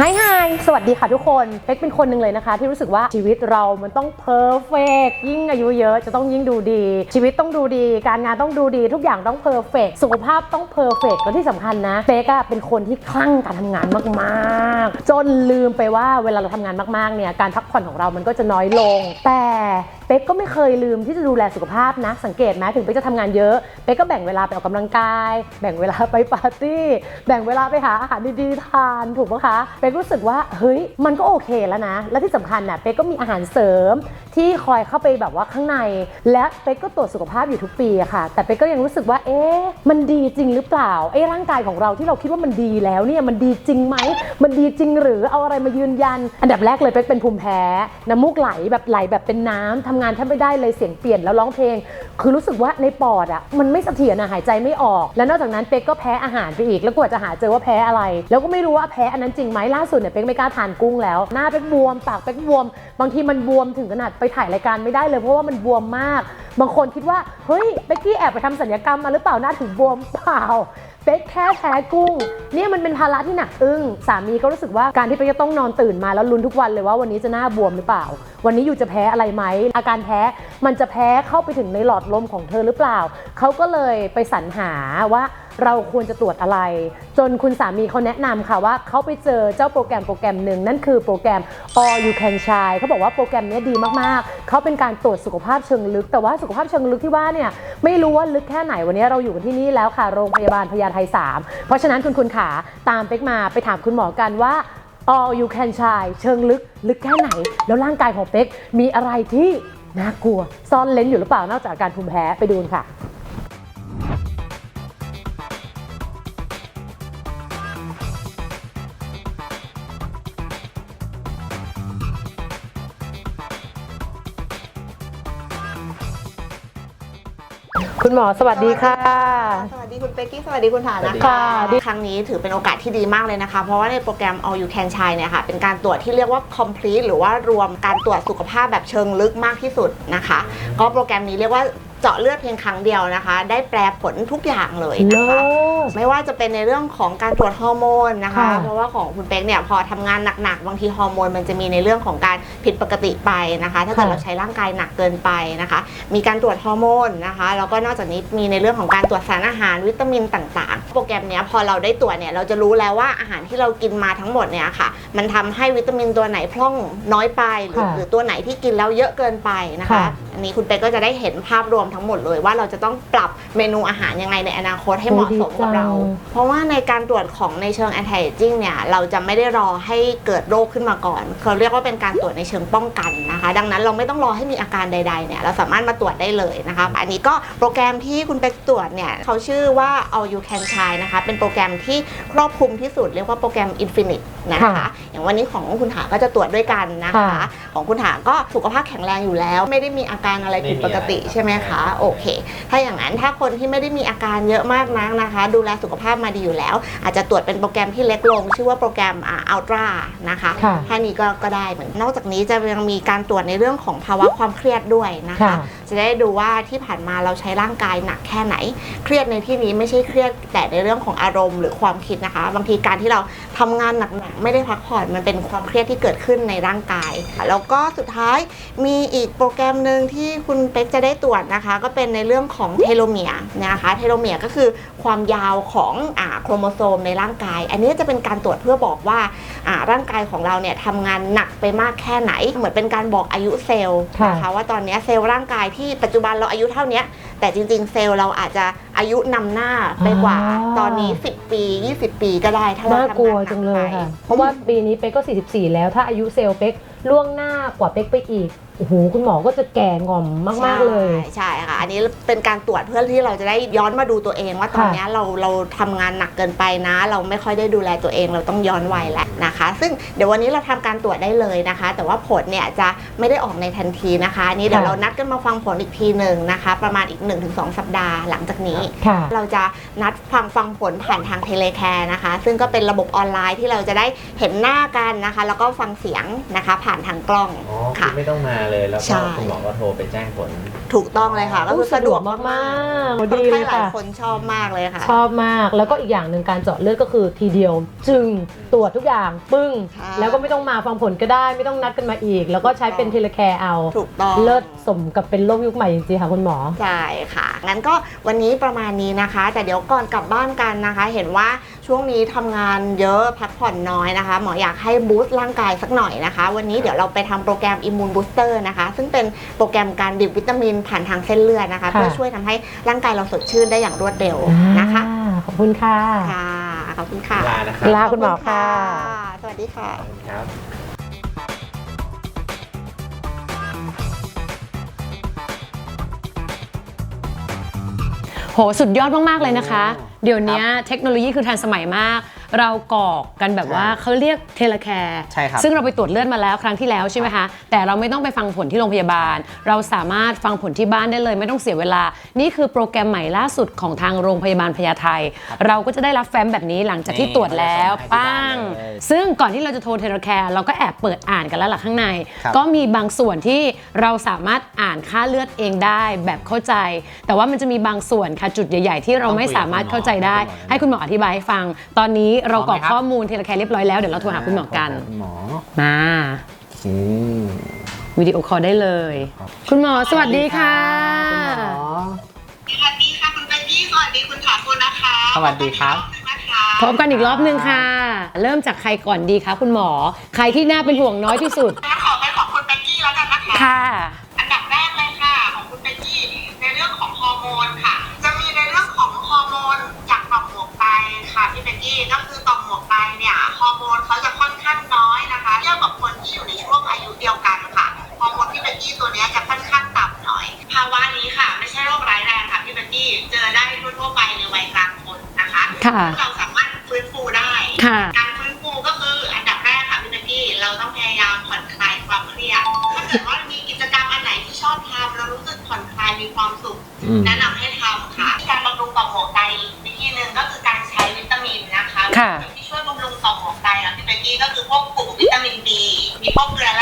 ไฮไฮสวัสดีค่ะทุกคน เป๊กเป็นคนหนึ่งเลยนะคะ ที่รู้สึกว่าชีวิตเรามันต้องเพอร์เฟกยิ่งอายุเยอะจะต้องยิ่งดูดี ชีวิตต้องดูดี การงานต้องดูดี ทุกอย่างต้องเพอร์เฟกสุขภาพต้องเพอร์เฟกและที่สำคัญนะ เป๊กอะเป็นคนที่คลั่งการทำงานมากๆ จนลืมไปว่าเวลาเราทำงานมากๆเนี่ยการพักผ่อนของเรามันก็จะน้อยลง แต่เป๊กก็ไม่เคยลืมที่จะดูแลสุขภาพนะ สังเกตไหมถึงเป๊กจะทำงานเยอะ เป๊กก็แบ่งเวลาไปออกกำลังกาย แบ่งเวลาไปปาร์ตี้ แบ่งเวลาไปหาอาหารดีๆทานถูกปะคะเป๊กรู้สึกว่าเฮ้ยมันก็โอเคแล้วนะ และที่สำคัญน่ะเป๊กก็มีอาหารเสริมที่คอยเข้าไปแบบว่าข้างใน และเป๊กก็ตรวจสุขภาพอยู่ทุกปีอะค่ะ แต่เป๊กก็ยังรู้สึกว่าเอ๊ะมันดีจริงหรือเปล่าไอ้ร่างกายของเราที่เราคิดว่ามันดีแล้วเนี่ยมันดีจริงไหมมันดีจริงหรือเอาอะไรมายืนยัน อันดับแรกเลยเป๊กเป็นภูมิแพ้น้ำมูกไหลแบบไหลแบบเป็นน้ำทำงานแทบไม่ได้เลยเสียงเปลี่ยนแล้วร้องเพลง คือรู้สึกว่าในปอดอะมันไม่เสถียรอะหายใจไม่ออก แล้วนอกจากนั้นเป๊กก็แพ้อาหารไปอีก แล้วกว่าจะหาเจอว่าแพ้อะไร แล้วก็ไม่รู้ว่าแพ้อันนั้นจริงไหมล่าสุดเนี่ยเป๊กไม่กล้าทานกุ้งแล้ว หน้าเป๊กบวมปากเป๊กบวม บางทีมันบวมถึงขนาดไปถ่ายรายการไม่ได้เลยเพราะว่ามันบวมมาก บางคนคิดว่าเฮ้ยเป๊กกี้แอบไปทำศัลยกรรมมาหรือเปล่าหน้าถึงบวมเปล่าเป๊กแค่แพ้กุ้งเนี่ยมันเป็นภาระที่หนักอึ้งสามีก็รู้สึกว่าการที่เป๊กจะต้องนอนตื่นมาแล้วลุ้นทุกวันเลยว่าวันนี้จะหน้าบวมหรือเปล่า วันนี้อยู่จะแพ้อะไรไหมอาการแพ้มันจะแพ้เข้าไปถึงในหลอดลมของเธอหรือเปล่าเขาก็เลยไปสรรหาว่า เราควรจะตรวจอะไร จนคุณสามีเขาแนะนำค่ะว่าเขาไปเจอเจ้าโปรแกรมโปรแกรมหนึ่งนั่นคือโปรแกรม All You Can Shine เขาบอกว่าโปรแกรมนี้ดีมากๆ เขาเป็นการตรวจสุขภาพเชิงลึก แต่ว่าสุขภาพเชิงลึกที่ว่าเนี่ยไม่รู้ว่าลึกแค่ไหนวันนี้เราอยู่กันที่นี่แล้วค่ะโรงพยาบาลพญาไท3เพราะฉะนั้นคุณคุณขาตามเป๊กมาไปถามคุณหมอกันว่า All You Can Shine เชิงลึกลึกแค่ไหน แล้วร่างกายของเป๊กมีอะไรที่น่ากลัว ซ่อนเลนอยู่หรือเปล่านอกจากอาการภูมิแพ้ไปดูนค่ะ คุณหมอสวัสดีค่ะ สวัสดีคุณเป๊กกี้ สวัสดีคุณฐานะค่ะครั้งนี้ถือเป็นโอกาสที่ดีมากเลยนะคะ เพราะว่าในโปรแกรม All You Can Shine เนี่ยค่ะ เป็นการตรวจที่เรียกว่า complete หรือว่ารวมการตรวจสุขภาพแบบเชิงลึกมากที่สุดนะคะ ก็โปรแกรมนี้เรียกว่า เจาะเลือดเพียงครั้งเดียวนะคะ ได้แปลผลทุกอย่างเลยเลินะคะศไม่ว่าจะเป็นในเรื่องของการตรวจฮอร์โมนนะคะ ค่ะเพราะว่าของคุณเป๊กเนี่ยพอทำงานหนักๆบางทีฮอร์โมนมันจะมีในเรื่องของการผิดปกติไปนะคะ ถ้าเกิดค่ะ เราใช้ร่างกายหนักเกินไปนะคะ มีการตรวจฮอร์โมนนะคะแล้วก็นอกจากนี้มีในเรื่องของการตรวจสารอาหารวิตามินต่างๆ โปรแกรมเนี้ยพอเราได้ตรวจเนี่ยเราจะรู้แล้วว่าอาหารที่เรากินมาทั้งหมดเนี่ยค่ะ มันทำให้วิตามินตัวไหนพร่องน้อยไปหรือค่ะหรือตัวไหนที่กินแล้วเยอะเกินไปนะคะ ค่ะอั นนี้คุณเป๊กก็จะได้เห็นภาพรวมทั้งหมดเลยว่าเราจะต้องปรับเมนูอาหารยังไงในอนาคตให้เหมาะสมกับเราโอ้ดีจังเพราะว่าในการตรวจของในเชิง anti aging เนี่ยเราจะไม่ได้รอให้เกิดโรคขึ้นมาก่อนเขาเรียกว่าเป็นการตรวจในเชิงป้องกันนะคะ ดังนั้นเราไม่ต้องรอให้มีอาการใดๆเนี่ยเราสามารถมาตรวจได้เลยนะคะอันนี้ก็โปรแกรมที่คุณเป็กตรวจเนี่ยเขาชื่อว่า All You Can Shine นะคะเป็นโปรแกรมที่ครอบคลุมที่สุดเรียกว่าโปรแกรม Infinite นะคะค่ะอย่างวันนี้ของคุณหาก็จะตรวจด้วยกันนะคะค่ะของคุณหาก็สุขภาพแข็งแรงอยู่แล้ว ไม่ได้มีอาการอะไรผิดปกติใช่ไหมคะโอเค ถ้าอย่างนั้นถ้าคนที่ไม่ได้มีอาการเยอะมากนักนะคะ ดูแลสุขภาพมาดีอยู่แล้ว อาจจะตรวจเป็นโปรแกรมที่เล็กลง ชื่อว่าโปรแกรมอ่าอัลตร้านะคะค่ะแค่นี้ก็ก็ได้เหมือนนอกจากนี้จะยังมีการตรวจในเรื่องของภาวะความเครียดด้วยนะคะค่ะจะได้ดูว่าที่ผ่านมาเราใช้ร่างกายหนักแค่ไหน เครียดในที่นี้ไม่ใช่เครียดแต่ในเรื่องของอารมณ์หรือความคิดนะคะ บางทีการที่เราทำงานหนักๆไม่ได้พักผ่อนมันเป็นความเครียดที่เกิดขึ้นในร่างกาย แล้วก็สุดท้ายมีอีกโปรแกรมหนึ่งที่คุณเป๊กจะได้ตรวจนะคะ ก็เป็นในเรื่องของเทโลเมียร์นะคะ เทโลเมียร์ก็คือความยาวของอ่าโครโมโซมในร่างกาย อันนี้จะเป็นการตรวจเพื่อบอกว่าอ่าร่างกายของเราเนี่ยทำงานหนักไปมากแค่ไหน เหมือนเป็นการบอกอายุเซลล์นะคะค่ะว่าตอนเนี้ยเซลล์ร่างกายที่ปัจจุบันเราอายุเท่าเนี้ยแต่จริง ๆ เซลล์เราอาจจะอายุนำหน้าไปกว่าอ๋อตอนนี้ 10 ปี 20 ปีก็ได้ถ้าเราน่ากลัวทำงานหนัจักงเลยไปค่ะเพราะว่าปีนี้เป๊กก็ 44 แล้วถ้าอายุเซลล์เป๊กล่วงหน้ากว่าเป๊กไปอีก โอ้โหคุณหมอก็จะแก่งอมมาก ๆ เลยใช่ใช่ค่ะ อันนี้เป็นการตรวจเพื่อที่เราจะได้ย้อนมาดูตัวเองว่าตอนเนี้ยเราเราทำงานหนักเกินไปนะ เราไม่ค่อยได้ดูแลตัวเองเราต้องย้อนวัยแหละนะคะ ซึ่งเดี๋ยววันนี้เราทำการตรวจได้เลยนะคะ แต่ว่าผลเนี่ยจะไม่ได้ออกในทันทีนะคะอันนี้เดี๋ยวค่ะเรานัดกันมาฟังผลอีกทีหนึ่งนะคะ ประมาณอีก 1-2 สัปดาห์หลังจากนี้ค่ะเราจะนัดฟังฟังผลผ่านทางเทเลแคร์นะคะ ซึ่งก็เป็นระบบออนไลน์ที่เราจะได้เห็นหน้ากันนะคะ แล้วก็ฟังเสียงนะคะผ่านทางกล้องอ๋อค่ะคือไม่ต้องมาเลย แล้วใช่ก็คุณหมอก็โทรไปแจ้งผล ถูกต้องเลยค่ะก็คือสะดวกมากมากคนดีเลไข้ยหลายค่ะ คนชอบมากเลยค่ะ ชอบมากแล้วก็อีกอย่างหนึ่งการเจาะเลือดก็คือทีเดียว จึงตรวจทุกอย่างปึ้งใช่แล้วก็ไม่ต้องมาฟังผลก็ได้ ไม่ต้องนัดกันมาอีก แล้วก็ใช้เป็นเทเลแคร์เอา ถูกต้อง เลิศสมกับเป็นโลกยุคใหม่จริงๆค่ะคุณหมอ ใช่ค่ะ งั้นก็วันนี้ประมาณนี้นะคะ แต่เดี๋ยวก่อนกลับบ้านกันนะคะ เห็นว่า ช่วงนี้ทำงานเยอะพักผ่อนน้อยนะคะ หมออยากให้บูสต์ร่างกายสักหน่อยนะคะ วันนี้เดี๋ยวเราไปทำโปรแกรมอิมมูนบูสเตอร์นะคะ ซึ่งเป็นโปรแกรมการดื่มวิตามินผ่านทางเส้นเลือดนะคะ ค่ะ เพื่อช่วยทำให้ร่างกายเราสดชื่นได้อย่างรวดเร็วนะคะ อ่าขอบคุณค่ะ ค่ะ ขอบคุณค่ะลานะครับลาคุณหมอค่ะ สวัสดีค่ะ ขอบคุณครับโห สุดยอดมาก ๆ เลยนะคะ โอ้ เดี๋ยวนี้เทคโนโลยีคือทันสมัยมาก เรากรอกกันแบบว่าใช่เขาเรียกเทเลแคร์ใช่ครับซึ่งเราไปตรวจเลือดมาแล้วครั้งที่แล้วใช่ไหมคะ แต่เราไม่ต้องไปฟังผลที่โรงพยาบาล เราสามารถฟังผลที่บ้านได้เลย ไม่ต้องเสียเวลา นี่คือโปรแกรมใหม่ล่าสุดของทางโรงพยาบาลพญาไทเราก็จะได้รับแฟ้มแบบนี้หลังจากที่นี่ตรวจแล้วเขาจะส่งให้ที่บ้าป้านงเลยซึ่งก่อนที่เราจะโทรเทเลแคร์เราก็แอบเปิดอ่านกันแล้วหลักข้างในครับก็มีบางส่วนที่เราสามารถอ่านค่าเลือดเองได้แบบเข้าใจ แต่ว่ามันจะมีบางส่วนค่ะจุดใหญ่ ๆ ที่เราไม่สามารถเข้าใจได้ ให้คุณหมออธิบายให้ฟังตอนนี้เรากรอกข้อมูลเทเลแคร์เรียบร้อยแล้ว เดี๋ยวเราโทรหาคุณหมอกันคุณหมอมาอืมวิดีโอคอลได้เลย คุณหมอสวัสดีค่ะคุณหมอสวัสดีค่ะคุณเบกกี้สวัสดีคุณถาคุณนะคะสวัสดีครับนะคะพร้อมกันอีกรอบนึงค่ะ เริ่มจากใครก่อนดีคะคุณหมอ ใครที่น่าเป็นห่วงน้อยที่สุดขอไปขอบคุณเบกกี้แล้วกันนะคะค่ะ ยจะค่อนข้างต่ำหน่อย ภาวะนี้ค่ะ ไม่ใช่โรคร้ายแรงค่ะพี่เบกกี้เจอได้ทั่วๆไปในวัยกลางคนนะคะค่ะซึ่งเราสามารถฟื้นฟูได้ค่ะการฟื้นฟูก็คืออันดับแรกค่ะพี่เบกกี้เราต้องพยายามผ่อนคลายความเครียดถ้าเกิดว่ามีกิจกรรมอันไหนที่ชอบทำเรารู้สึกผ่อนคลายมีความสุขอืมแนะนำให้ทำค่ะการบำรุงต่อมหมวกไตอีกวิธีหนึ่งก็คือการใช้วิตามินนะคะค่ะวิตามินที่ช่วยบำรุงต่อมหมวกไตอะพี่เบกกี้ก็คือพวกกลุ่มวิตามินดีมีพวกเกลือ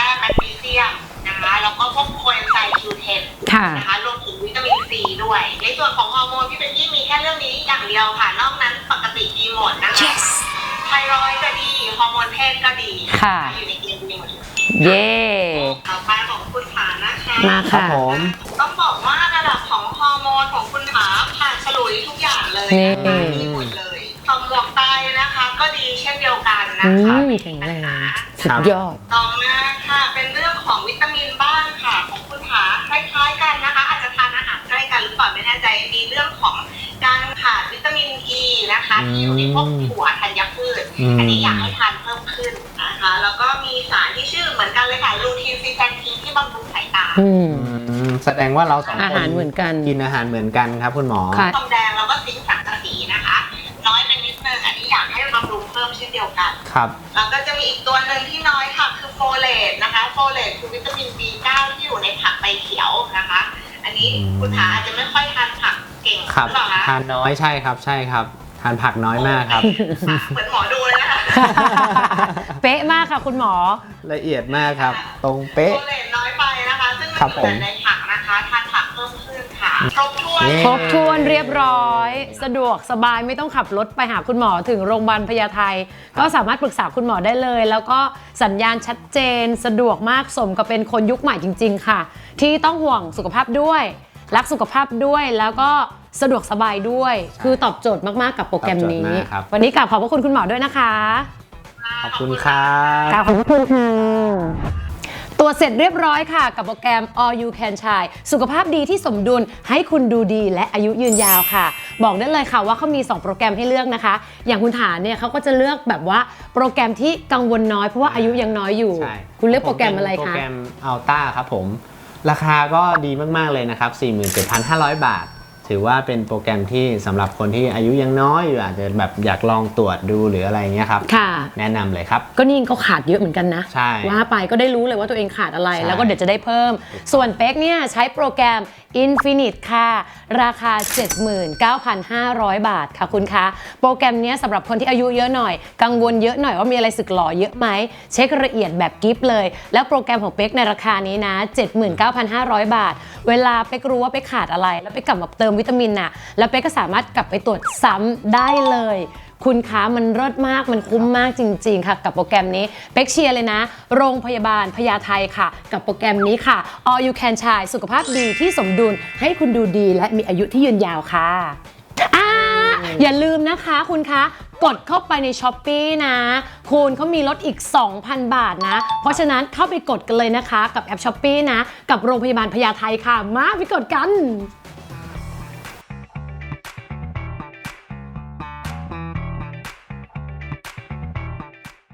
นะคะรวมถึงวิตามินซีด้วย ในส่วนของฮอร์โมนพี่เบกกี้มีแค่เรื่องนี้อย่างเดียวค่ะ นอกนั้นปกติดีหมดนะคะ yes ไทรอยด์ก็ดี ฮอร์โมนเพศก็ดีค่ะ อยู่ในเกณฑ์ดีหมดเลยเย่ต่อไปของคุณฐานนะคะมาครัค่ะบผมต้องบอกว่าระดับของฮอร์โมนของคุณฐานผ่านฉลุยทุกอย่างเลยนี่นะคะดีหมดเลยต่อมหมวกไตนะคะ ก็ดีเช่นเดียวกันนะอืคะมไม่แข็มีงปัแรญงหาสุดยอดต่อมาค่ะเป็นเรื่องของวิตามินบ้างค่ะของ ที่อยู่ในพวกถั่วธัญพืชอืมอันนี้อยากให้ทานเพิ่มขึ้นนะคะแล้วก็มีสารที่ชื่อเหมือนกันเลยค่ะลูทีนซีแซนทีนที่บำรุงสายตาอืมอืม แสดงว่าเราสองคนอาหารเหมือนกัน กินอาหารเหมือนกันครับ คุณหมอ ค่ะ ทองแดงแล้วก็ซิงค์สังกะสีนะคะ น้อยไปนิดนึงอันนี้อยากให้บำรุงเพิ่มเช่นเดียวกัน ครับ แล้วก็จะมีอีกตัวหนึ่งที่น้อยค่ะ คือโฟเลตนะคะ โฟเลตคือวิตามิน B9 ที่อยู่ในผักใบเขียวนะคะ อันนี้อืม คุณหาอาจจะไม่ค่อยทานผักเก่งหครับรือเปล่าคะทานน้อยใช่ครับใช่ครับทานผักน้อยมากครับ เหมือนหมอดูเลยนะคะเป๊ะมากค่ะคุณหมอ ละเอียดมากครับ ตรงเป๊ะโฟเลตน้อยไปนะคะ ซึ่งครัมันบอยู่แต่ในผักนะคะทานผักเพิ่มขึ้นค่ะครบถ้วนเย้ครบถ้วนเรียบร้อย สะดวกสบายไม่ต้องขับรถไปหาคุณหมอถึงโรงพยาบาลพญาไทก็สามารถปรึกษาคุณหมอได้เลย แล้วก็สัญญาณชัดเจน สะดวกมากสมกับเป็นคนยุคใหม่จริง ๆ ค่ะ ที่ต้องห่วงสุขภาพด้วย รักสุขภาพด้วยแล้วก็สะดวกสบายด้วย คือตอบโจทย์มาก ๆ กับโปรแกรมนี้ ตอบโจทย์มากครับ วันนี้กราบขอบพระคุณคุณหมอด้วยนะคะขอบคุณครับ กราบขอบพระคุณค่ะตรวจเสร็จเรียบร้อยค่ะ กับโปรแกรม All You Can Shine สุขภาพดีที่สมดุลให้คุณดูดีและอายุยืนยาวค่ะ บอกได้เลยค่ะว่าเขามี 2 โปรแกรมให้เลือกนะคะ อย่างคุณฐานเนี่ยเขาก็จะเลือกแบบว่าโปรแกรมที่กังวลน้อยเพราะว่าอายุยังน้อยอยู่ ใช่คุณเลือกโปรแกรมอะไรโปรคะแกรมอัลต้าครับผม ราคาก็ดีมากๆเลยนะครับ 47,500 บาท ถือว่าเป็นโปรแกรมที่สำหรับคนที่อายุยังน้อยอยู่อาจจะแบบอยากลองตรวจดูหรืออะไรเงี้ยครับค่ะ แนะนำเลยครับ ก็นี่เขาขาดเยอะเหมือนกันนะใช่ว่าไปก็ได้รู้เลยว่าตัวเองขาดอะไรใช่แล้วก็เดี๋ยวจะได้เพิ่ม ส่วนเป๊กเนี่ยใช้โปรแกรม Infinite ค่ะ ราคา 79,500 บาทค่ะคุณคะ โปรแกรมเนี้ยสำหรับคนที่อายุเยอะหน่อย กังวลเยอะหน่อยว่ามีอะไรสึกหล่อเยอะไหม เช็คละเอียดแบบกิฟต์เลย แล้วโปรแกรมของเป๊กในราคานี้นะ 79,500 บาท เวลาเป๊กรู้ว่าเป๊กขาดอะไร แล้วเป๊กกลับมาเติมวิตามินน่ะแล้วเป๊กก็สามารถกลับไปตรวจซ้ำได้เลย คุณคะมันเลิศมากมันคุ้มมากจริง ๆ ค่ะ กับโปรแกรมนี้เป๊กเชียร์เลยนะ โรงพยาบาลพญาไทค่ะ กับโปรแกรมนี้ค่ะ All You Can Try สุขภาพดีที่สมดุลให้คุณดูดีและมีอายุที่ยืนยาวค่ะอ่าอย่าลืมนะคะคุณคะ กดเข้าไปในช้อปปีนะ คุณเขามีลดอีก 2,000 บาทนะ เพราะฉะนั้นเข้าไปกดกันเลยนะคะ กับแอปช้อปปีนะ กับโรงพยาบาลพญาไทค่ะ มาไปกดกัน